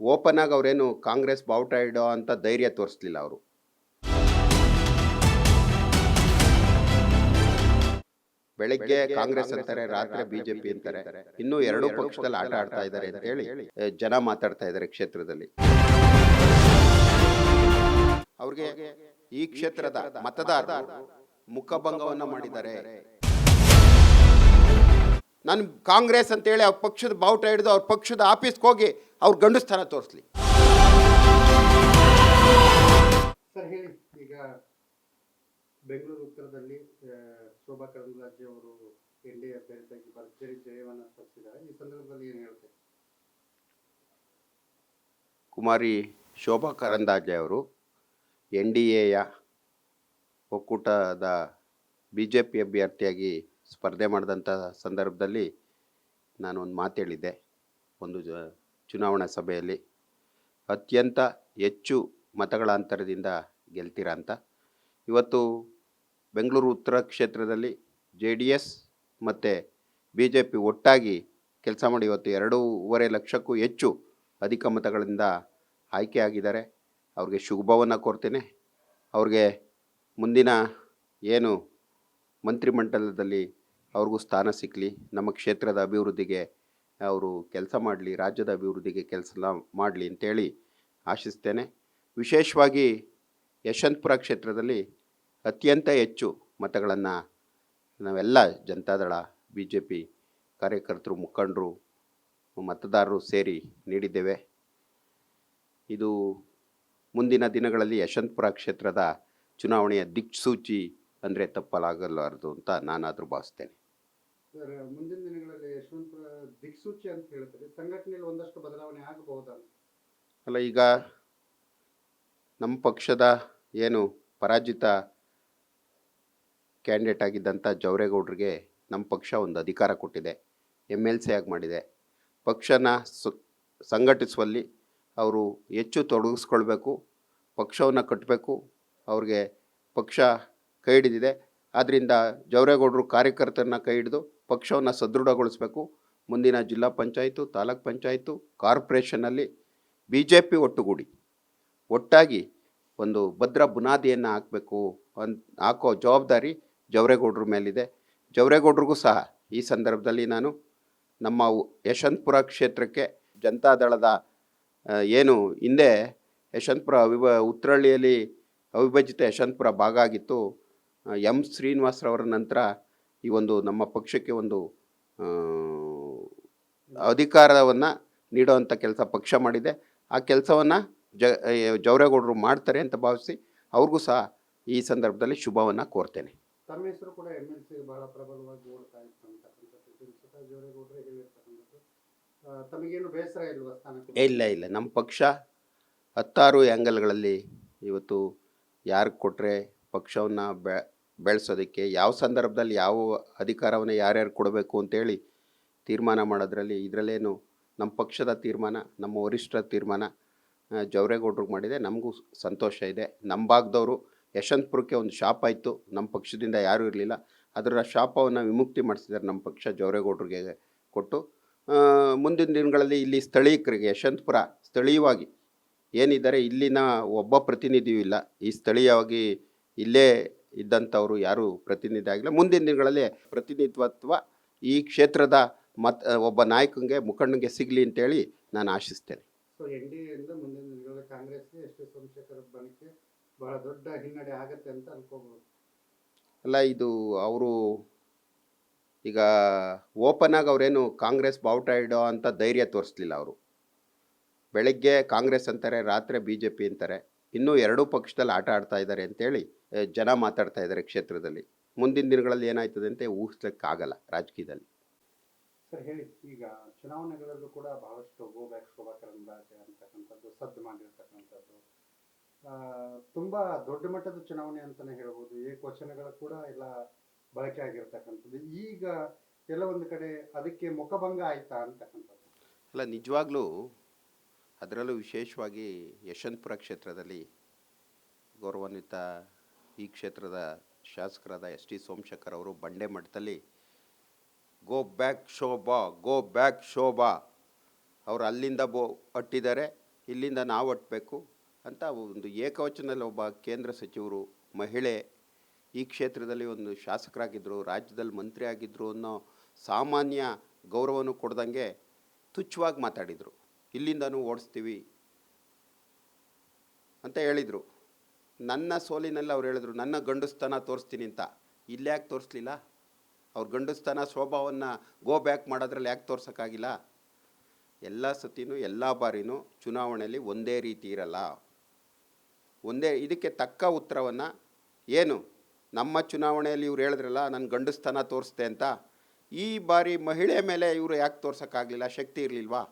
Open ಆಗಿ ಅವರೇನು ಕಾಂಗ್ರೆಸ್ ಬಾವುಟ ಇಡೋ ಅಂತ ಧೈರ್ಯ ತೋರಿಸ್ಲಿಲ್ಲ ಅವರು. ಬೆಳಿಗ್ಗೆ ಕಾಂಗ್ರೆಸ್ ಅಂತಾರೆ ರಾತ್ರಿ ಬಿಜೆಪಿ ಅಂತಾರೆ. ಇನ್ನೂ ಎರಡೂ ಪಕ್ಷದಲ್ಲಿ ಆಟ ಆಡ್ತಾ ಇದ್ದಾರೆ ಅಂತ ಹೇಳಿ ಜನ ಮಾತಾಡ್ತಾ ಇದ್ದಾರೆ ಕ್ಷೇತ್ರದಲ್ಲಿ. ಅವ್ರಿಗೆ ಈ ಕ್ಷೇತ್ರದ ಮತದಾರ ಮುಖಭಂಗವನ್ನ ಮಾಡಿದ್ದಾರೆ. ನಾನು ಕಾಂಗ್ರೆಸ್ ಅಂತೇಳಿ ಅವ್ರ ಪಕ್ಷದ ಬಾವುಟ ಹಿಡಿದು ಅವ್ರ ಪಕ್ಷದ ಆಫೀಸ್ಗೆ ಹೋಗಿ ಅವ್ರ ಗಂಡು ಸ್ಥಾನ ತೋರಿಸ್ಲಿ. ಸರ್ ಹೇಳಿ. ಈಗ ಬೆಂಗಳೂರು ಉತ್ತರದಲ್ಲಿ ಶೋಭಾ ಕರಂದ್ಲಾಜೆ ಅವರು ಎನ್ ಡಿ ಅಭ್ಯರ್ಥಿಯಾಗಿ ಭರ್ಜರಿ ಜಯವನ್ನು ಸಾಧಿಸಿದ್ದಾರೆ ಈ ಸಂದರ್ಭದಲ್ಲಿ ಏನು ಹೇಳ್ತಾರೆ ಕುಮಾರಿ ಶೋಭಾ ಕರಂದಾಜೆ ಅವರು ಎನ್ ಡಿ ಎಯ ಒಕ್ಕೂಟದ ಬಿ ಜೆ ಪಿ ಅಭ್ಯರ್ಥಿಯಾಗಿ ಸ್ಪರ್ಧೆ ಮಾಡಿದಂಥ ಸಂದರ್ಭದಲ್ಲಿ ನಾನು ಒಂದು ಮಾತು ಹೇಳಿದ್ದೆ. ಒಂದು ಚುನಾವಣಾ ಸಭೆಯಲ್ಲಿ, ಅತ್ಯಂತ ಹೆಚ್ಚು ಮತಗಳ ಅಂತರದಿಂದ ಗೆಲ್ತೀರ ಅಂತ? ಇವತ್ತು ಬೆಂಗಳೂರು ಉತ್ತರ ಕ್ಷೇತ್ರದಲ್ಲಿ ಜೆ ಡಿ ಎಸ್ ಮತ್ತು ಬಿ ಜೆ ಪಿ ಒಟ್ಟಾಗಿ ಕೆಲಸ ಮಾಡಿ ಇವತ್ತು ಎರಡೂವರೆ ಲಕ್ಷಕ್ಕೂ ಹೆಚ್ಚು ಅಧಿಕ ಮತಗಳಿಂದ ಆಯ್ಕೆಯಾಗಿದ್ದಾರೆ ಅವ್ರಿಗೆ ಶುಭವನ್ನು ಕೋರ್ತೇನೆ. ಅವ್ರಿಗೆ ಮುಂದಿನ ಏನು ಮಂತ್ರಿಮಂಡಲದಲ್ಲಿ ಅವ್ರಿಗೂ ಸ್ಥಾನ ಸಿಕ್ಕಲಿ ನಮ್ಮ ಕ್ಷೇತ್ರದ ಅಭಿವೃದ್ಧಿಗೆ ಅವರು ಕೆಲಸ ಮಾಡಲಿ, ರಾಜ್ಯದ ಅಭಿವೃದ್ಧಿಗೆ ಕೆಲಸ ಮಾಡಲಿ ಅಂತೇಳಿ ಆಶಿಸ್ತೇನೆ. ವಿಶೇಷವಾಗಿ ಯಶವಂತಪುರ ಕ್ಷೇತ್ರದಲ್ಲಿ ಅತ್ಯಂತ ಹೆಚ್ಚು ಮತಗಳನ್ನು ನಾವೆಲ್ಲ ಜನತಾದಳ ಬಿ ಜೆ ಪಿ ಕಾರ್ಯಕರ್ತರು, ಮುಖಂಡರು, ಮತದಾರರು ಸೇರಿ ನೀಡಿದ್ದೇವೆ. ಇದು ಮುಂದಿನ ದಿನಗಳಲ್ಲಿ ಯಶವಂತಪುರ ಕ್ಷೇತ್ರದ ಚುನಾವಣೆಯ ದಿಕ್ಸೂಚಿ ಅಂದರೆ ತಪ್ಪಲಾಗಲಾರದು ಅಂತ ನಾನಾದರೂ ಭಾವಿಸ್ತೇನೆ. ಸರ್ ಮುಂದಿನ ದಿನಗಳಲ್ಲಿ ಯಶವಂತಪುರ ದಿಕ್ಸೂಚಿ ಅಂತ ಹೇಳ್ತಾರೆ ಸಂಘಟನೆಯಲ್ಲಿ ಒಂದಷ್ಟು ಬದಲಾವಣೆ ಆಗಬಹುದಾ? ಅಲ್ಲ ಈಗ ನಮ್ಮ ಪಕ್ಷದ ಏನು ಪರಾಜಿತ ಕ್ಯಾಂಡಿಡೇಟ್ ಆಗಿದ್ದಂಥ ಜವರೇಗೌಡ್ರಿಗೆ ನಮ್ಮ ಪಕ್ಷ ಒಂದು ಅಧಿಕಾರ ಕೊಟ್ಟಿದೆ ಎಂ ಎಲ್ ಸಿ ಆಗಿ ಮಾಡಿದೆ. ಪಕ್ಷನ ಸು- ಸಂಘಟಿಸುವಲ್ಲಿ ಅವರು ಹೆಚ್ಚು ತೊಡಗಿಸ್ಕೊಳ್ಬೇಕು ಪಕ್ಷವನ್ನು ಕಟ್ಟಬೇಕು ಅವ್ರಿಗೆ ಪಕ್ಷ ಕೈ ಹಿಡಿದಿದೆ ಆದ್ದರಿಂದ ಜವರೇಗೌಡರು ಕಾರ್ಯಕರ್ತರನ್ನ ಕೈ ಹಿಡಿದು ಪಕ್ಷವನ್ನು ಸದೃಢಗೊಳಿಸಬೇಕು. ಮುಂದಿನ ಜಿಲ್ಲಾ ಪಂಚಾಯಿತು, ತಾಲೂಕ್ ಪಂಚಾಯಿತು ಕಾರ್ಪೊರೇಷನಲ್ಲಿ ಬಿ ಜೆ ಪಿ ಒಟ್ಟುಗೂಡಿ. ಒಟ್ಟಾಗಿ ಒಂದು ಭದ್ರ ಬುನಾದಿಯನ್ನು ಹಾಕಬೇಕು ಅಂತ ಹಾಕೋ ಜವಾಬ್ದಾರಿ ಜವರೇಗೌಡ್ರ ಮೇಲಿದೆ. ಜವರೇಗೌಡ್ರಿಗೂ ಸಹ ಈ ಸಂದರ್ಭದಲ್ಲಿ ನಾನು ನಮ್ಮ ಯಶವಂತಪುರ ಕ್ಷೇತ್ರಕ್ಕೆ ಜನತಾದಳದ ಏನು ಹಿಂದೆ ಯಶವಂತಪುರ ಅವಿಭ ಉತ್ತರಹಳ್ಳಿಯಲ್ಲಿ ಅವಿಭಜಿತ ಯಶವಂತಪುರ ಭಾಗ ಆಗಿತ್ತು. ಎಂ ಶ್ರೀನಿವಾಸರವರ ನಂತರ ಈ ಒಂದು ನಮ್ಮ ಪಕ್ಷಕ್ಕೆ ಒಂದು ಅಧಿಕಾರವನ್ನು ನೀಡುವಂಥ ಕೆಲಸ ಪಕ್ಷ ಮಾಡಿದೆ. ಆ ಕೆಲಸವನ್ನು ಜ ಜವರೇಗೌಡರು ಮಾಡ್ತಾರೆ ಅಂತ ಭಾವಿಸಿ ಅವ್ರಿಗೂ ಸಹ ಈ ಸಂದರ್ಭದಲ್ಲಿ ಶುಭವನ್ನು ಕೋರ್ತೇನೆ. ತಮ್ಮ ಹೆಸರು ಕೂಡ ಎಂ ಎಲ್ ಸಿ ಬಹಳ ಪ್ರಬಲವಾಗಿ ಓಡ್ತಾ ಇತ್ತು ಅಂತಕ್ಕಂಥದ್ದು ಇದನ್ನು ಸ್ವತಃ ಜೋರೇಗೌಡರೇ ಹೇಳಿರ್ತಕ್ಕಂಥದ್ದು. ಆ, ತಮಗೇನು ಬೇಸರ ಇಲ್ವಾ ಸ್ಥಾನ ಇಲ್ಲ ಇಲ್ಲ. ನಮ್ಮ ಪಕ್ಷ ಹತ್ತಾರು ಆ್ಯಂಗಲ್ಗಳಲ್ಲಿ ಇವತ್ತು ಯಾರಿಗೆ ಕೊಟ್ಟರೆ ಪಕ್ಷವನ್ನು ಬೆ, ಬೆಳೆಸೋದಕ್ಕೆ ಯಾವ ಸಂದರ್ಭದಲ್ಲಿ ಯಾವ ಅಧಿಕಾರವನ್ನು ಯಾರ್ಯಾರು ಕೊಡಬೇಕು ಅಂತೇಳಿ ತೀರ್ಮಾನ ಮಾಡೋದ್ರಲ್ಲಿ ಇದರಲ್ಲೇನು ನಮ್ಮ ಪಕ್ಷದ ತೀರ್ಮಾನ, ನಮ್ಮ ವರಿಷ್ಠರ ತೀರ್ಮಾನ ಜವರೇಗೌಡ್ರಿಗೆ ಮಾಡಿದೆ. ನಮಗೂ ಸಂತೋಷ ಇದೆ. ನಮ್ಮ ಭಾಗದವರು ಯಶವಂತಪುರಕ್ಕೆ ಒಂದು ಶಾಪ ಆಯಿತು ನಮ್ಮ ಪಕ್ಷದಿಂದ ಯಾರೂ ಇರಲಿಲ್ಲ. ಅದರ ಶಾಪವನ್ನು ವಿಮುಕ್ತಿ ಮಾಡಿಸಿದ್ದಾರೆ ನಮ್ಮ ಪಕ್ಷ ಜವರೇಗೌಡರಿಗೆ ಕೊಟ್ಟು. ಮುಂದಿನ ದಿನಗಳಲ್ಲಿ ಇಲ್ಲಿ ಸ್ಥಳೀಯಕರಿಗೆ, ಯಶವಂತಪುರ ಸ್ಥಳೀಯವಾಗಿ ಏನಿದ್ದಾರೆ ಇಲ್ಲಿನ ಒಬ್ಬ ಪ್ರತಿನಿಧಿಯೂ ಇಲ್ಲ. ಈ ಸ್ಥಳೀಯವಾಗಿ ಇಲ್ಲೇ ಇದ್ದಂಥವರು ಯಾರೂ ಪ್ರತಿನಿಧಿ ಆಗಿಲ್ಲ. ಮುಂದಿನ ದಿನಗಳಲ್ಲಿ ಪ್ರತಿನಿಧಿತ್ವ ಈ ಕ್ಷೇತ್ರದ ಮತ್ ಒಬ್ಬ ನಾಯಕನಿಗೆ ಮುಖಂಡನಿಗೆ ಸಿಗಲಿ ಅಂತೇಳಿ ನಾನು ಆಶಿಸ್ತೇನೆ. ಸೊ ಎನ್ ಡಿ ಎಯಿಂದ ಮುಂದಿನ ದಿನಗಳಲ್ಲಿ ಕಾಂಗ್ರೆಸ್ಗೆ ಎಸ್ ಟಿ ಸೋಮಶೇಖರ್ ಬಣಕ್ಕೆ ಬಹಳ ದೊಡ್ಡ ಹಿನ್ನಡೆ ಆಗತ್ತೆ ಅಂತ ಅನ್ಕೋಬಹುದು ಅಲ್ಲ ಇದು ಅವರು ಈಗ ಓಪನ್ ಆಗಿ ಅವರೇನು ಕಾಂಗ್ರೆಸ್ ಬಾವುಟ ಇಡೋ ಅಂತ ಧೈರ್ಯ ತೋರಿಸ್ಲಿಲ್ಲ ಅವರು. ಬೆಳಗ್ಗೆ ಕಾಂಗ್ರೆಸ್ ಅಂತಾರೆ ರಾತ್ರಿ ಬಿ ಜೆ ಪಿ ಅಂತಾರೆ. ಇನ್ನೂ ಎರಡೂ ಪಕ್ಷದಲ್ಲಿ ಆಟ ಆಡ್ತಾ ಇದ್ದಾರೆ ಅಂತೇಳಿ ಜನ ಮಾತಾಡ್ತಾ ಇದ್ದಾರೆ ಕ್ಷೇತ್ರದಲ್ಲಿ. ಮುಂದಿನ ದಿನಗಳಲ್ಲಿ ಏನಾಯ್ತದೆ ಅಂತ ಊಹಿಸ್ಲಿಕ್ಕಾಗಲ್ಲ ರಾಜಕೀಯದಲ್ಲಿ. ಸರ್ ಹೇಳಿ. ಈಗ ಚುನಾವಣೆಗಳಲ್ಲೂ ಕೂಡ ಬಹಳಷ್ಟು ಗೋ ಬ್ಯಾಕ್ ಶೋ ಬ್ಯಾಕ್ ಅಂತಕ್ಕಂಥದ್ದು ಸದ್ದು ಮಾಡಿರ್ತಕ್ಕಂಥದ್ದು. ತುಂಬ ದೊಡ್ಡ ಮಟ್ಟದ ಚುನಾವಣೆ ಅಂತಾನೆ ಹೇಳ್ಬೋದು. ಏಕವಚನಗಳು ಕೂಡ ಎಲ್ಲ ಬಳಕೆ ಆಗಿರ್ತಕ್ಕಂಥದ್ದು. ಈಗ ಎಲ್ಲ ಒಂದು ಕಡೆ ಅದಕ್ಕೆ ಮುಖಭಂಗ ಆಯ್ತಾ ಅಂತಕ್ಕಂಥದ್ದು? ಅಲ್ಲ ನಿಜವಾಗ್ಲೂ ಅದರಲ್ಲೂ ವಿಶೇಷವಾಗಿ ಯಶವಂತಪುರ ಕ್ಷೇತ್ರದಲ್ಲಿ ಗೌರವಾನ್ವಿತ ಈ ಕ್ಷೇತ್ರದ ಶಾಸಕರಾದ ಎಸ್ ಟಿ ಸೋಮಶೇಖರ್ ಅವರು ಬಂಡೆ ಮಠದಲ್ಲಿ go back Shobha go back Shobha. ಅವರು ಅಲ್ಲಿಂದ ಬೋ, ಅಟ್ಟಿದ್ದಾರೆ, ಇಲ್ಲಿಂದ ನಾವು ಅಟ್ಟಬೇಕು ಅಂತ ಒಂದು ಏಕವಚನದಲ್ಲಿ ಒಬ್ಬ ಕೇಂದ್ರ ಸಚಿವರು, ಮಹಿಳೆ, ಈ ಕ್ಷೇತ್ರದಲ್ಲಿ ಒಂದು ಶಾಸಕರಾಗಿದ್ದರು ರಾಜ್ಯದಲ್ಲಿ ಮಂತ್ರಿ ಆಗಿದ್ದರು ಅನ್ನೋ ಸಾಮಾನ್ಯ ಗೌರವನೂ ಕೊಡ್ದಂಗೆ ತುಚ್ಛವಾಗಿ ಮಾತಾಡಿದರು. ಇಲ್ಲಿಂದನೂ ಓಡಿಸ್ತೀವಿ ಅಂತ ಹೇಳಿದರು. ನನ್ನ ಸೋಲಿನಲ್ಲಿ ಅವ್ರು ಹೇಳಿದ್ರು, ನನ್ನ ಗಂಡಸ್ತನ ತೋರಿಸ್ತೀನಿ ಅಂತ. ಇಲ್ಲಿ ಯಾಕೆ ತೋರಿಸ್ಲಿಲ್ಲ? ಅವ್ರ ಗಂಡಸ್ತನ ಸ್ವಭಾವವನ್ನು ಗೋ ಬ್ಯಾಕ್ ಮಾಡೋದ್ರಲ್ಲಿ ಯಾಕೆ ತೋರ್ಸೋಕ್ಕಾಗಿಲ್ಲ? ಎಲ್ಲ ಸತಿನೂ, ಎಲ್ಲ ಬಾರಿನೂ ಚುನಾವಣೆಯಲ್ಲಿ ಒಂದೇ ರೀತಿ ಇರಲ್ಲ. ಒಂದೇ, ಇದಕ್ಕೆ ತಕ್ಕ ಉತ್ತರವನ್ನು ಏನು? ನಮ್ಮ ಚುನಾವಣೆಯಲ್ಲಿ ಇವ್ರು ಹೇಳಿದ್ರಲ್ಲ, ನನ್ನ ಗಂಡಸ್ತನ ತೋರಿಸ್ತೆ ಅಂತ. ಈ ಬಾರಿ ಮಹಿಳೆ ಮೇಲೆ ಇವರು ಯಾಕೆ ತೋರ್ಸೋಕ್ಕಾಗಲಿಲ್ಲ? ಶಕ್ತಿ ಇರಲಿಲ್ವಾ?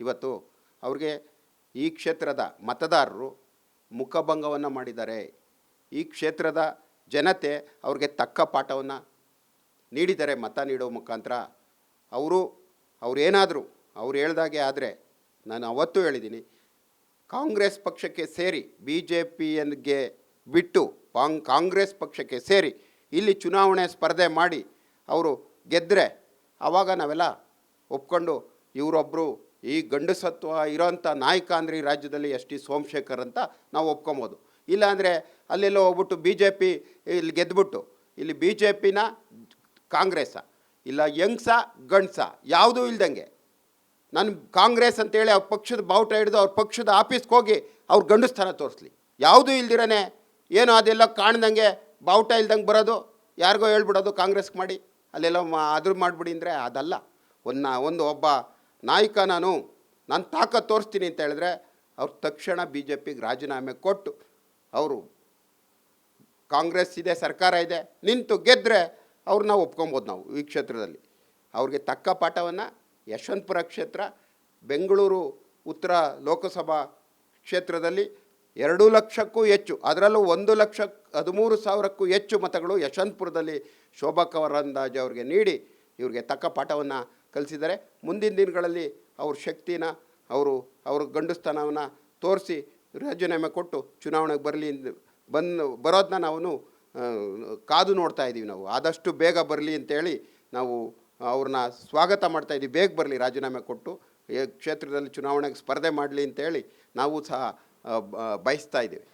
ಇವತ್ತು ಅವ್ರಿಗೆ ಈ ಕ್ಷೇತ್ರದ ಮತದಾರರು ಮುಖಭಂಗವನ್ನು ಮಾಡಿದ್ದಾರೆ. ಈ ಕ್ಷೇತ್ರದ ಜನತೆ ಅವ್ರಿಗೆ ತಕ್ಕ ಪಾಠವನ್ನು ನೀಡಿದ್ದಾರೆ ಮತ ನೀಡೋ ಮುಖಾಂತರ ಅವರು ಅವರೇನಾದರೂ ಅವ್ರು ಹೇಳ್ದಾಗೆ ಆದರೆ ನಾನು ಅವತ್ತು ಹೇಳಿದ್ದೀನಿ ಕಾಂಗ್ರೆಸ್ ಪಕ್ಷಕ್ಕೆ ಸೇರಿ ಬಿ ಜೆ ಪಿಯನ್ಗೆ ಬಿಟ್ಟು ಕಾಂಗ್ ಕಾಂಗ್ರೆಸ್ ಪಕ್ಷಕ್ಕೆ ಸೇರಿ ಇಲ್ಲಿ ಚುನಾವಣೆ ಸ್ಪರ್ಧೆ ಮಾಡಿ ಅವರು ಗೆದ್ದರೆ ಆವಾಗ ನಾವೆಲ್ಲ ಒಪ್ಕೊಂಡು ಇವರೊಬ್ಬರು ಈ ಗಂಡಸತ್ವ ಇರೋಂಥ ನಾಯಕ ಅಂದರೆ ಈ ರಾಜ್ಯದಲ್ಲಿ ಎಸ್ ಟಿ ಸೋಮಶೇಖರ್ ಅಂತ ನಾವು ಒಪ್ಕೊಬೋದು. ಇಲ್ಲಾಂದರೆ ಅಲ್ಲೆಲ್ಲೋ ಹೋಗ್ಬಿಟ್ಟು ಬಿ ಜೆ ಪಿ ಇಲ್ಲಿ ಗೆದ್ದುಬಿಟ್ಟು ಇಲ್ಲಿ ಬಿ ಜೆ ಪಿನ ಕಾಂಗ್ರೆಸ್ಸ, ಇಲ್ಲ ಯಂಗ್ಸ, ಗಂಡ್ಸ, ಯಾವುದೂ ಇಲ್ದಂಗೆ. ನಾನು ಕಾಂಗ್ರೆಸ್ ಅಂತೇಳಿ ಅವ್ರ ಪಕ್ಷದ ಬಾವುಟ ಹಿಡಿದು ಅವ್ರ ಪಕ್ಷದ ಆಫೀಸ್ಗೆ ಹೋಗಿ ಅವ್ರ ಗಂಡಸ್ಥಾನ ತೋರಿಸ್ಲಿ. ಯಾವುದೂ ಇಲ್ದಿರನೇ, ಏನು ಅದೆಲ್ಲ ಕಾಣ್ದಂಗೆ ಬಾವುಟ ಇಲ್ದಂಗೆ ಬರೋದು, ಯಾರಿಗೋ ಹೇಳ್ಬಿಡೋದು ಕಾಂಗ್ರೆಸ್ಗೆ ಮಾಡಿ, ಅಲ್ಲೆಲ್ಲ ಮಾ ಅದ್ರ ಮಾಡಿಬಿಡಿ ಅಂದರೆ ಅದಲ್ಲ. ಒಂದು ಒಂದು ಒಬ್ಬ ನಾಯಕ ನಾನು ನಾನು ತಾಕತ್ ತೋರಿಸ್ತೀನಿ ಅಂತ ಹೇಳಿದ್ರೆ ಅವ್ರು ತಕ್ಷಣ ಬಿ ಜೆ ಪಿಗೆ ರಾಜೀನಾಮೆ ಕೊಟ್ಟು ಅವರು ಕಾಂಗ್ರೆಸ್ ಇದೆ, ಸರ್ಕಾರ ಇದೆ, ನಿಂತು ಗೆದ್ದರೆ ಅವ್ರನ್ನ ಒಪ್ಕೊಬೋದು ನಾವು ಈ ಕ್ಷೇತ್ರದಲ್ಲಿ. ಅವ್ರಿಗೆ ತಕ್ಕ ಪಾಠವನ್ನು ಯಶವಂತಪುರ ಕ್ಷೇತ್ರ, ಬೆಂಗಳೂರು ಉತ್ತರ ಲೋಕಸಭಾ ಕ್ಷೇತ್ರದಲ್ಲಿ ಎರಡು ಲಕ್ಷಕ್ಕೂ ಹೆಚ್ಚು, ಅದರಲ್ಲೂ ಒಂದು ಲಕ್ಷ ಹದಿಮೂರು ಸಾವಿರಕ್ಕೂ ಹೆಚ್ಚು ಮತಗಳು ಯಶವಂತಪುರದಲ್ಲಿ ಶೋಭಾ ಕವರಂದಾಜ್ ಅವ್ರಿಗೆ ನೀಡಿ, ಇವ್ರಿಗೆ ತಕ್ಕ ಪಾಠವನ್ನು ಕಲಿಸಿದ್ದಾರೆ ಮುಂದಿನ ದಿನಗಳಲ್ಲಿ ಅವ್ರ ಶಕ್ತಿನ, ಅವರು, ಅವ್ರ ಗಂಡುಸ್ತನವನ್ನು ತೋರಿಸಿ ರಾಜೀನಾಮೆ ಕೊಟ್ಟು ಚುನಾವಣೆಗೆ ಬರಲಿ ಬಂದು, ಬರೋದನ್ನ ನಾವು ಕಾದು ನೋಡ್ತಾ ಇದ್ದೀವಿ ನಾವು. ಆದಷ್ಟು ಬೇಗ ಬರಲಿ ಅಂತೇಳಿ ನಾವು ಅವ್ರನ್ನ ಸ್ವಾಗತ ಮಾಡ್ತಾ ಇದ್ದೀವಿ ಬೇಗ ಬರಲಿ ರಾಜೀನಾಮೆ ಕೊಟ್ಟು ಕ್ಷೇತ್ರದಲ್ಲಿ ಚುನಾವಣೆಗೆ ಸ್ಪರ್ಧೆ ಮಾಡಲಿ ಅಂತೇಳಿ ನಾವು ಸಹ ಬಯಸ್ತಾ ಇದ್ದೀವಿ